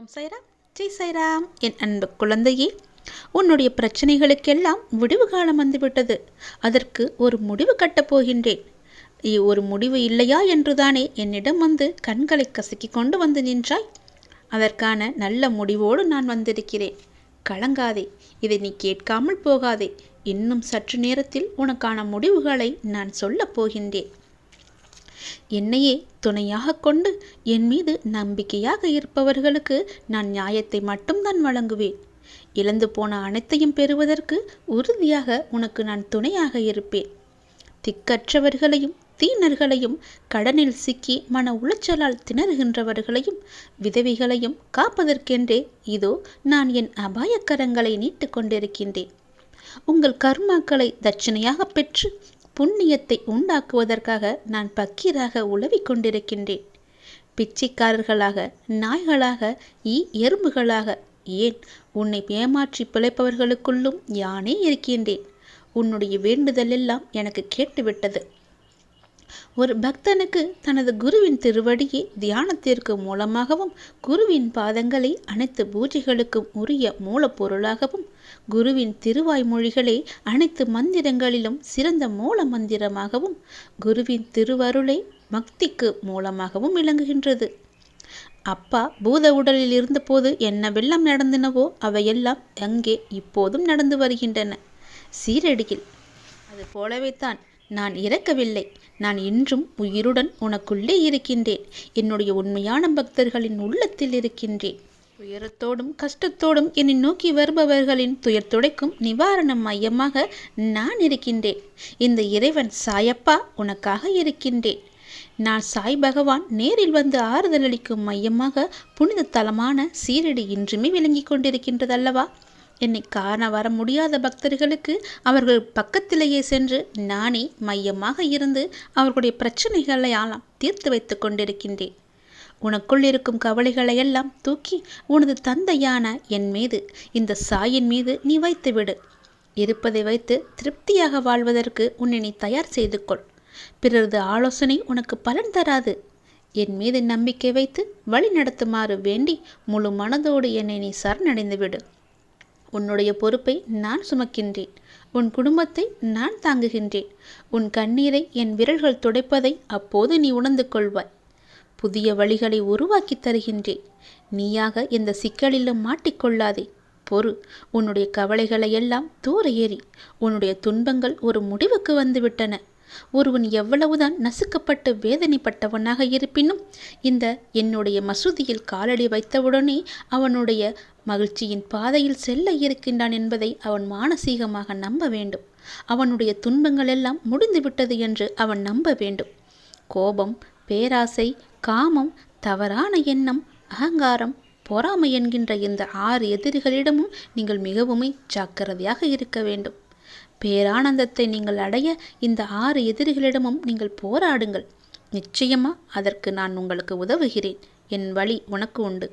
ஓம் சைராம். ஜெய் சைராம். என் அன்பு குழந்தையே உன்னுடைய பிரச்சனைகளுக்கெல்லாம் முடிவு காலம் வந்துவிட்டது. அதற்கு ஒரு முடிவு கட்டப் போகின்றேன். ஒரு முடிவு இல்லையா என்றுதானே என்னிடம் வந்து கண்களை கசக்கி கொண்டு வந்து நின்றாய்? அதற்கான நல்ல முடிவோடு நான் வந்திருக்கிறேன். கலங்காதே இதை நீ கேட்காமல் போகாதே. இன்னும் சற்று நேரத்தில் உனக்கான முடிவுகளை நான் சொல்லப் போகின்றேன். என்னையே துணையாக கொண்டு என் மீது நம்பிக்கையாக இருப்பவர்களுக்கு நான் நியாயத்தை மட்டும்தான் வழங்குவேன். இழந்து போன அனைத்தையும் பெறுவதற்கு உறுதியாக உனக்கு நான் துணையாக இருப்பேன். திக்கற்றவர்களையும் தீனர்களையும் கடனில் சிக்கி மன உளைச்சலால் திணறுகின்றவர்களையும் விதவிகளையும் காப்பதற்கென்றே இதோ நான் என் அபாயக்கரங்களை நீட்டுக் கொண்டிருக்கின்றேன் உங்கள் கர்மாக்களை தட்சிணையாக பெற்று புண்ணியத்தை உண்டாக்குவதற்காக நான் பக்கீராக உழவிக் கொண்டிருக்கின்றேன் பிச்சைக்காரர்களாக நாய்களாக ஈ எறும்புகளாக ஏன் உன்னை ஏமாற்றி பிழைப்பவர்களுக்குள்ளும் யானே இருக்கின்றேன். உன்னுடைய வேண்டுதல் எல்லாம் எனக்கு கேட்டுவிட்டது. ஒரு பக்தனுக்கு தனது குருவின் திருவடியை தியானத்திற்கு மூலமாகவும் குருவின் பாதங்களை அனைத்து பூஜைகளுக்கும் உரிய மூலப்பொருளாகவும் குருவின் திருவாய்மொழிகளே அனைத்து மந்திரங்களிலும் சிறந்த மூல மந்திரமாகவும் குருவின் திருவருளை பக்திக்கு மூலமாகவும் விளங்குகின்றது. அப்பா பூத உடலில் இருந்தபோது என்ன வெள்ளம் நடந்தனவோ அவையெல்லாம் அங்கே இப்போதும் நடந்து வருகின்றன. சீரடியில் அது போலவே தான் நான் இறக்கவில்லை. நான் இன்றும் உயிருடன் உனக்குள்ளே இருக்கின்றேன். என்னுடைய உண்மையான பக்தர்களின் உள்ளத்தில் இருக்கின்றேன். துயரத்தோடும் கஷ்டத்தோடும் என்னை நோக்கி வருபவர்களின் துயர் துடைக்கும் நிவாரண மையமாக நான் இருக்கின்றேன். இந்த இறைவன் சாயப்பா உனக்காக இருக்கின்றேன். நான் சாய் பகவான் நேரில் வந்து ஆறுதல் அளிக்கும் மையமாக புனித தலமான சீரடி இன்றுமே விளங்கிக் கொண்டிருக்கின்றதல்லவா? என்னை காண வர முடியாத பக்தர்களுக்கு அவர்கள் பக்கத்திலேயே சென்று நானே மையமாக இருந்து அவர்களுடைய பிரச்சனைகளை எல்லாம் தீர்த்து வைத்துக் கொண்டிருக்கின்றேன். உனக்குள் இருக்கும் கவலைகளை எல்லாம் தூக்கி உனது தந்தையான என் மீது இந்த சாயின் மீது நீ வைத்துவிடு இருப்பதை வைத்து திருப்தியாக வாழ்வதற்கு உன்னை நீ தயார் செய்து கொள். பிறரது ஆலோசனை உனக்கு பலன் தராது. என் மீது நம்பிக்கை வைத்து வழி நடத்துமாறு வேண்டி முழு மனதோடு என்னை நீ சரணடைந்து விடு. உன்னுடைய பொறுப்பை நான் சுமக்கின்றேன். உன் குடும்பத்தை நான் தாங்குகின்றேன். உன் கண்ணீரை என் விரல்கள் துடைப்பதை அப்போது நீ உணர்ந்து கொள்வாய். புதிய வழிகளை உருவாக்கி தருகின்றேன். நீயாக இந்த சிக்கலிலும் மாட்டிக்கொள்ளாதே. பொறு உன்னுடைய கவலைகளை எல்லாம் தூர ஏறி உன்னுடைய துன்பங்கள் ஒரு முடிவுக்கு வந்துவிட்டன. ஒருவன் எவ்வளவுதான் நசுக்கப்பட்டு வேதனைப்பட்டவனாக இருப்பினும் இந்த என்னுடைய மசூதியில் காலடி வைத்தவுடனே அவனுடைய மகிழ்ச்சியின் பாதையில் செல்ல இருக்கின்றான் என்பதை அவன் மானசீகமாக நம்ப வேண்டும். அவனுடைய துன்பங்கள் எல்லாம் முடிந்துவிட்டது என்று அவன் நம்ப வேண்டும். கோபம் பேராசை காமம் தவறான எண்ணம் அகங்காரம் பொறாமை என்கின்ற இந்த ஆறு எதிரிகளிடமும் நீங்கள் மிகவும் ஜாக்கிரதையாக இருக்க வேண்டும். பேரானந்தத்தை நீங்கள் அடைய இந்த ஆறு எதிரிகளிடமும் நீங்கள் போராடுங்கள். நிச்சயமா அதற்கு நான் உங்களுக்கு உதவுகிறேன். என் வழி உனக்கு உண்டு.